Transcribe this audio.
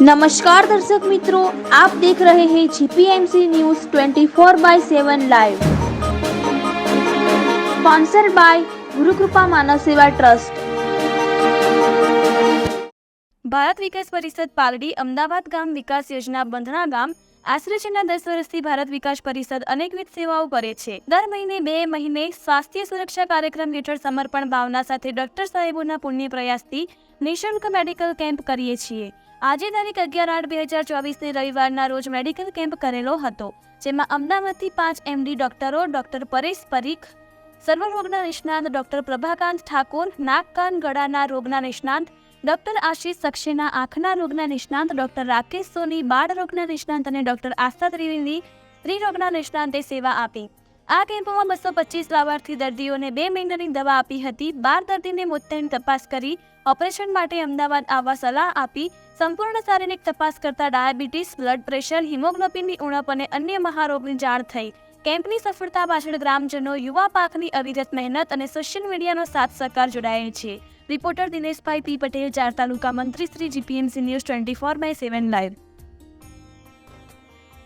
નમસ્કાર દર્શક મિત્રો આપ દેખ રહે હે GPMC news 24 by 7 live sponsor by Gurukrupa Manav Seva trust Bharat Vikas Parishad Paldi Ahmedabad ગામ વિકાસ યોજના બંધણા ગામ આશરે છેલ્લા દસ વર્ષથી ભારત વિકાસ પરિષદ અનેકવિધ સેવાઓ કરે છે. દર મહિને બે મહિને સ્વાસ્થ્ય સુરક્ષા કાર્યક્રમ હેઠળ સમર્પણ ભાવના સાથે ડોક્ટર સાહેબોના પુણ્ય પ્રયાસથી નિઃશુલ્ક મેડિકલ કેમ્પ કરીએ છીએ. આજે તારીખ અગિયાર આઠ બે હજાર ચોવીસને રવિવારના રોજ મેડિકલ કેમ્પ કરેલો હતો, જેમાં અમદાવાદથી પાંચ એમડી ડોક્ટરો, ડોક્ટર પરેશ પરીખ, સર્વરોગના નિષ્ણાંત ડોક્ટર પ્રભાકાંત ઠાકોર નાક કાન ગળાના રોગના નિષ્ણાંત ડોક્ટર આશીષ સક્ષેના આંખના રોગના નિષ્ણાંત ડોક્ટર રાકેશ સોની, બાળ રોગના નિષ્ણાંત અને ડોક્ટર આસ્થા ત્રિવેદી, સ્ત્રી રોગના નિષ્ણાંતે સેવા આપી. આ કેમ્પમાં બસો પચીસ લાભાર્થી દર્દીઓને બે મહિનાની દવા આપી હતી. બાર દર્દીને મોતિયાની તપાસ કરી, ઓપરેશન માટે અમદાવાદ આવવા સલાહ આપી. સંપૂર્ણ શારીરિક તપાસ કરતા ડાયાબિટીસ, બ્લડ પ્રેશર, હિમોગ્લોબિનની ઉણપ અને અન્ય મહારોગની જાણ થઈ. કેમ્પની સફળતા પાછળ ગ્રામજનો, યુવા પાકની અવિરત મહેનત અને સોશિયલ મીડિયાનો સાથ સહકાર જોડાયેલ છે. રિપોર્ટર દિનેશભાઈ પી પટેલ, ચાર તાલુકા મંત્રી Shri GPMC news twenty four by seven live.